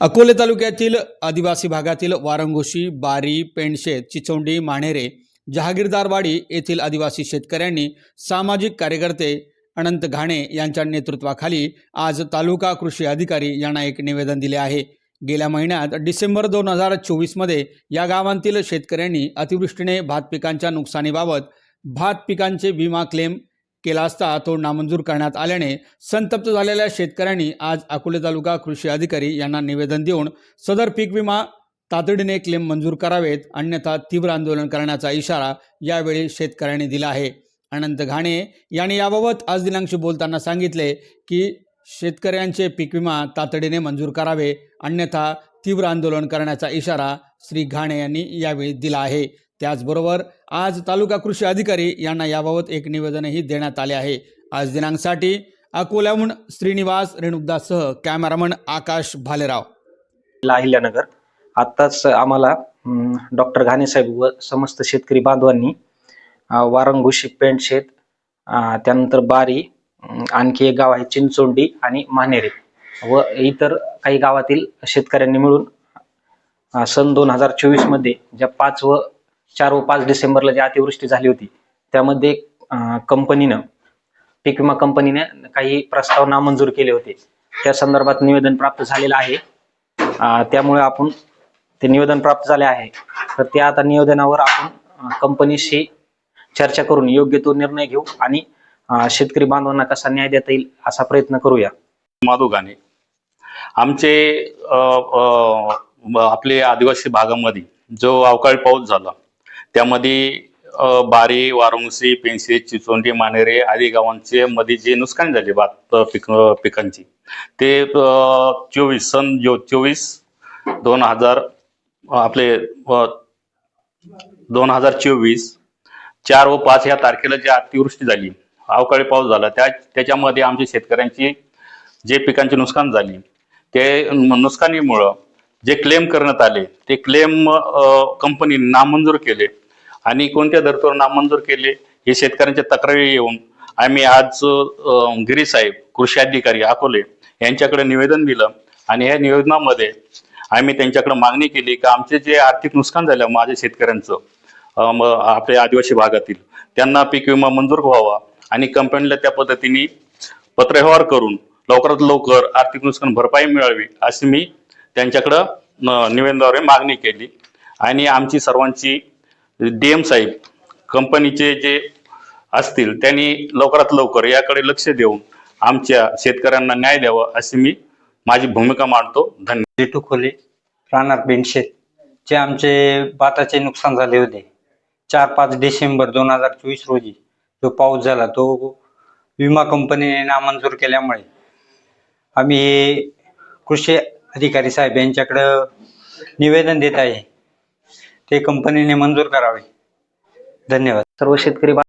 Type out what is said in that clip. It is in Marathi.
अकोले तालुक्यातील आदिवासी भागातील वारंगोशी बारी पेंडशेत चिचोंडी माणेरे जहागीरदारवाडी येथील आदिवासी शेतकऱ्यांनी सामाजिक कार्यकर्ते अनंत घाणे यांच्या नेतृत्वाखाली आज तालुका कृषी अधिकारी यांना एक निवेदन दिले आहे. गेल्या महिन्यात डिसेंबर दोन हजार चोवीसमध्ये या गावांतील शेतकऱ्यांनी अतिवृष्टीने भात पिकांच्या नुकसानीबाबत भात पिकांचे विमा क्लेम केला असता तो नामंजूर करण्यात आल्याने संतप्त झालेल्या शेतकऱ्यांनी आज अकोले तालुका कृषी अधिकारी यांना निवेदन देऊन सदर पीक विमा तातडीने क्लेम मंजूर करावेत अन्यथा तीव्र आंदोलन करण्याचा इशारा यावेळी शेतकऱ्यांनी दिला आहे. अनंत घाणे यांनी याबाबत आज दिनांकशी बोलताना सांगितले की शेतकऱ्यांचे पीक विमा तातडीने मंजूर करावे अन्यथा तीव्र आंदोलन करण्याचा इशारा श्री घाणे यांनी यावेळी दिला आहे. त्याचबरोबर आज तालुका कृषी अधिकारी यांना याबाबत एक निवेदनही देण्यात आले आहे. आज दिनांकसाठी अकोल्याहून श्रीनिवास रेणुकदाससह कॅमेरामन आकाश भालेराव. लाहिल्यानगर. अहिल्यानगर आत्ताच आम्हाला डॉक्टर घाणे साहेब व समस्त शेतकरी बांधवांनी वारंगुशी पेंट शेत त्यानंतर बारी आणखी एक गाव आहे चिंचोंडी आणि मानेरे व इतर काही गावातील शेतकऱ्यांनी मिळून सन दोन हजार चोवीसमध्ये ज्या पाच व चार व पाच डिसेंबरला जी अतिवृष्टी झाली होती त्यामध्ये कंपनीनं पीक विमा कंपनीने काही प्रस्ताव नामंजूर केले होते. त्या संदर्भात निवेदन प्राप्त झालेलं आहे. त्यामुळे आपण ते निवेदन प्राप्त झाले आहे. तर त्या आता निवेदनावर आपण कंपनीशी चर्चा करून योग्य तो निर्णय घेऊ आणि शेतकरी बांधवांना कसा न्याय देता येईल असा प्रयत्न करूया. माधुगाने आमचे अ, आपले आदिवासी भागामध्ये जो अवकाळी पाऊस झाला त्यामध्ये बारी वारुंगसी पेन्सिल चिचोंडी मानेरे आदी गावांचे मध्ये जे नुकसान झाले भात पिक पिकांची ते चोवीस सन जो चोवीस दोन हजार आपले दोन हजार चोवीस चार व पाच या तारखेला जी अतिवृष्टी झाली अवकाळी पाऊस झाला त्या त्याच्यामध्ये आमच्या शेतकऱ्यांची जे पिकांचे नुकसान झाले ते नुकसानीमुळं जे क्लेम करण्यात आले ते क्लेम कंपनीने नामंजूर केले. आणि कोणत्या धर्तीवर नामंजूर केले हे शेतकऱ्यांच्या तक्रारी येऊन आम्ही आज गिरी साहेब कृषी अधिकारी अकोले यांच्याकडे निवेदन दिलं. आणि या निवेदनामध्ये आम्ही त्यांच्याकडे मागणी केली की आमचे जे आर्थिक नुकसान झालं माझ्या शेतकऱ्यांचं आपल्या आदिवासी भागातील त्यांना पीक विमा मंजूर व्हावा आणि कंपनीला त्या पद्धतीने पत्रव्यवहार करून लवकरात लवकर आर्थिक नुकसान भरपाई मिळावी अशी मी त्यांच्याकडं निवेदनाद्वारे मागणी केली. आणि आमची सर्वांची डी एम साहेब कंपनीचे जे असतील त्यांनी लवकरात लवकर याकडे लक्ष देऊन आमच्या शेतकऱ्यांना न्याय द्यावा अशी मी माझी भूमिका मांडतो. धन्यवाद. लिटू खोले राहणार बेंडशेत जे आमचे भाताचे नुकसान झाले होते चार पाच डिसेंबर दोन हजार चोवीस रोजी जो पाऊस झाला तो विमा कंपनीने नामंजूर केल्यामुळे आम्ही कृषी अधिकारी साहेब यांच्याकडं निवेदन देत आहे. ते कंपनीने मंजूर करावे. धन्यवाद. सर्व शेतकरी